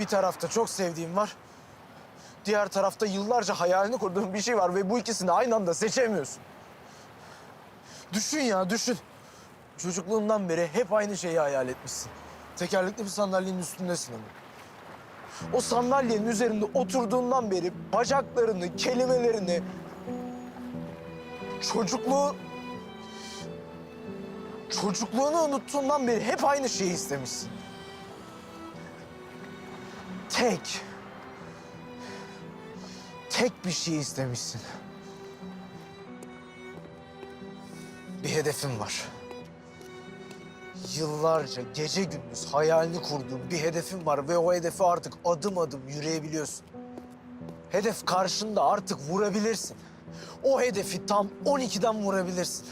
Bir tarafta çok sevdiğim var. Diğer tarafta yıllarca hayalini kurduğum bir şey var ve bu ikisini aynı anda seçemiyorsun. Düşün ya düşün. Çocukluğundan beri hep aynı şeyi hayal etmişsin. Tekerlekli bir sandalyenin üstündesin ama. O sandalyenin üzerinde oturduğundan beri bacaklarını, kelimelerini, çocukluğu... Çocukluğunu unuttuğundan beri hep aynı şeyi istemişsin. Tek. Tek bir şey istemişsin. Bir hedefin var. Yıllarca gece gündüz hayalini kurduğun bir hedefin var ve o hedefe artık adım adım yürüyebiliyorsun. Hedef karşında artık vurabilirsin. O hedefi tam 12'den vurabilirsin.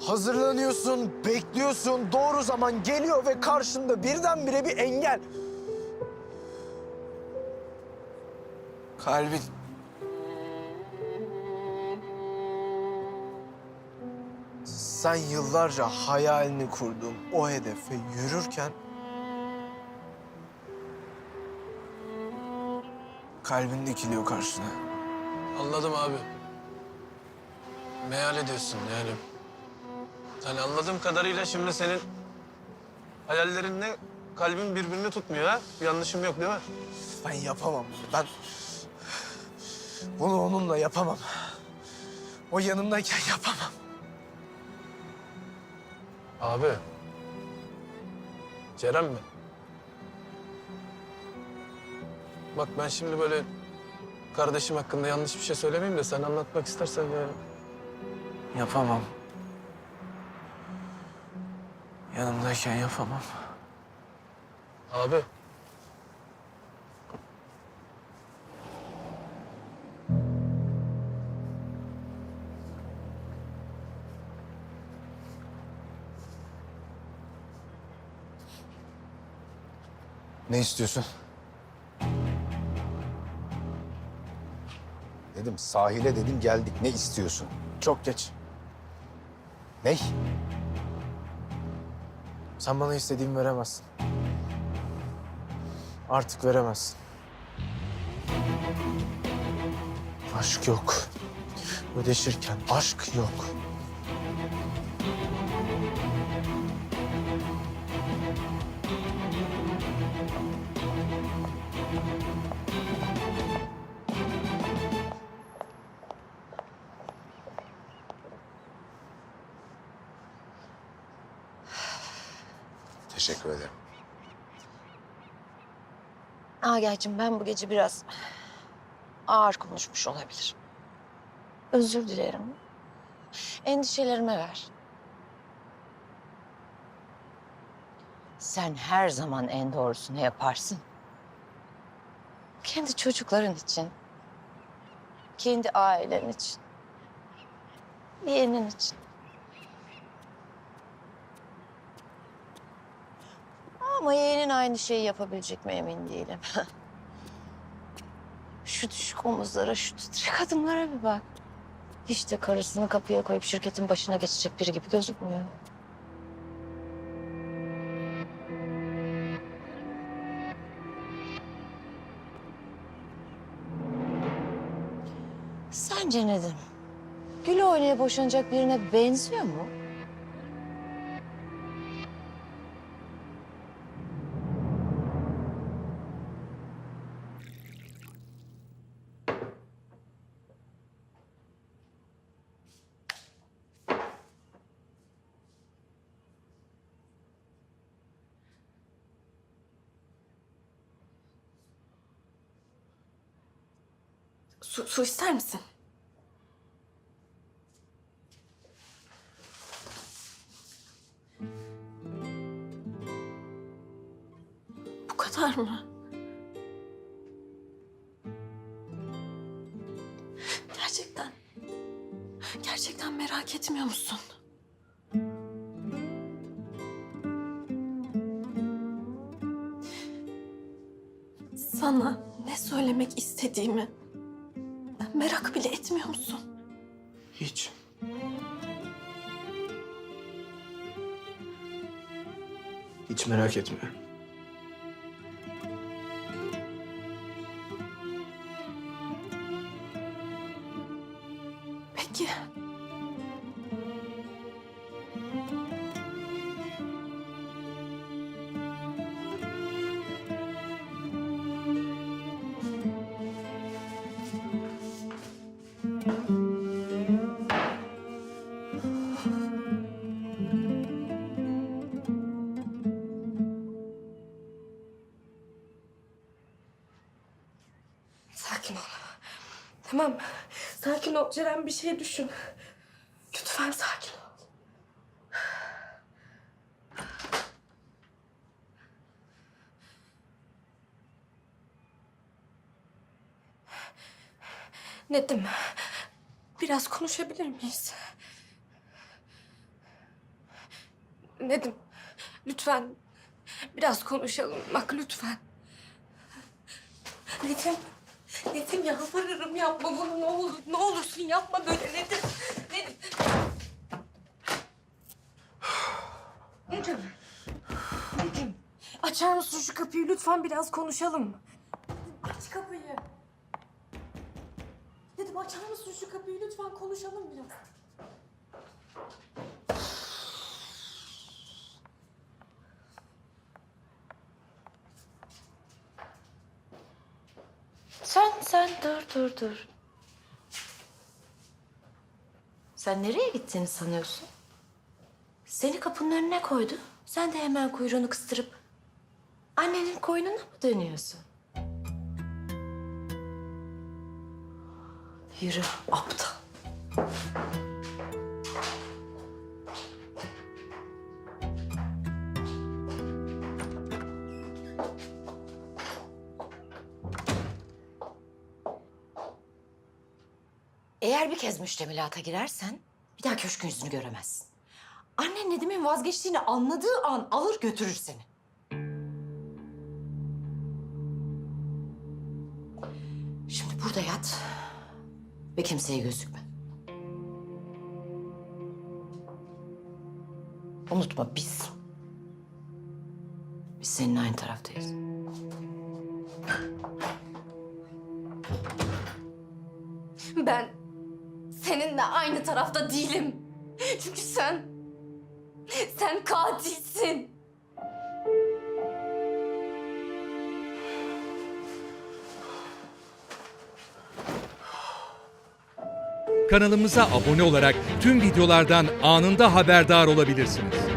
Hazırlanıyorsun, bekliyorsun, doğru zaman geliyor ve karşında birdenbire bir engel. Kalbin. Sen yıllarca hayalini kurduğun o hedefe yürürken... Kalbin dikiliyor karşına. Anladım abi. Meyal ediyorsun yani. Yani anladığım kadarıyla şimdi senin hayallerinle kalbin birbirini tutmuyor ha? Yanlışım yok değil mi? Ben yapamam. Ben bunu onunla yapamam. O yanımdayken yapamam. Abi. Ceren mi? Bak ben şimdi böyle kardeşim hakkında yanlış bir şey söylemeyeyim de sen anlatmak istersen ya. Yapamam. Yanımdayken yapamam. Abi. Ne istiyorsun? Dedim sahile dedim geldik. Ne istiyorsun? Çok geç. Ne? Sen bana istediğimi veremezsin. Artık veremezsin. Aşk yok. Ödeşirken aşk yok. Teşekkür ederim. Agah'cığım ben bu gece biraz ağır konuşmuş olabilirim. Özür dilerim. Endişelerime ver. Sen her zaman en doğrusunu yaparsın. Kendi çocukların için. Kendi ailen için. Yeğenin için. Ama yeğenin aynı şeyi yapabilecek mi emin değilim. şu düşük omuzlara, şu titrek adımlara bir bak. Hiç de karısını kapıya koyup şirketin başına geçecek biri gibi gözükmüyor. Sence Nedim? Gül oynaya boşanacak birine benziyor mu? Su, su ister misin? Bu kadar mı? Gerçekten. Gerçekten merak etmiyor musun? Sana ne söylemek istediğimi merak bile etmiyor musun? Hiç. Hiç merak etmiyorum. Tamam. Sakin ol Ceren bir şey düşün. Lütfen sakin ol. Nedim, biraz konuşabilir miyiz? Nedim, lütfen biraz konuşalım. Bak lütfen. Nedim, Nedim yalvarırım yapma bunu ne olur. Ne olursun yapma böyle Nedim. Nedim. Nedim. Nedim. Açar mısın şu kapıyı lütfen biraz konuşalım. Aç kapıyı. Nedim açar mısın şu kapıyı lütfen konuşalım biraz. Sen, sen dur, dur, dur. Sen nereye gittiğini sanıyorsun? Seni kapının önüne koydu. Sen de hemen kuyruğunu kıstırıp annenin koynuna mı dönüyorsun? Yürü aptal. Eğer bir kez müştemilata girersen bir daha köşkün yüzünü göremezsin. Annen Nedim'in vazgeçtiğini anladığı an alır götürür seni. Şimdi burada yat ve kimseye gözükme. Unutma biz, biz seninle aynı taraftayız. Ben seninle aynı tarafta değilim. Çünkü sen, sen katilsin. Kanalımıza abone olarak tüm videolardan anında haberdar olabilirsiniz.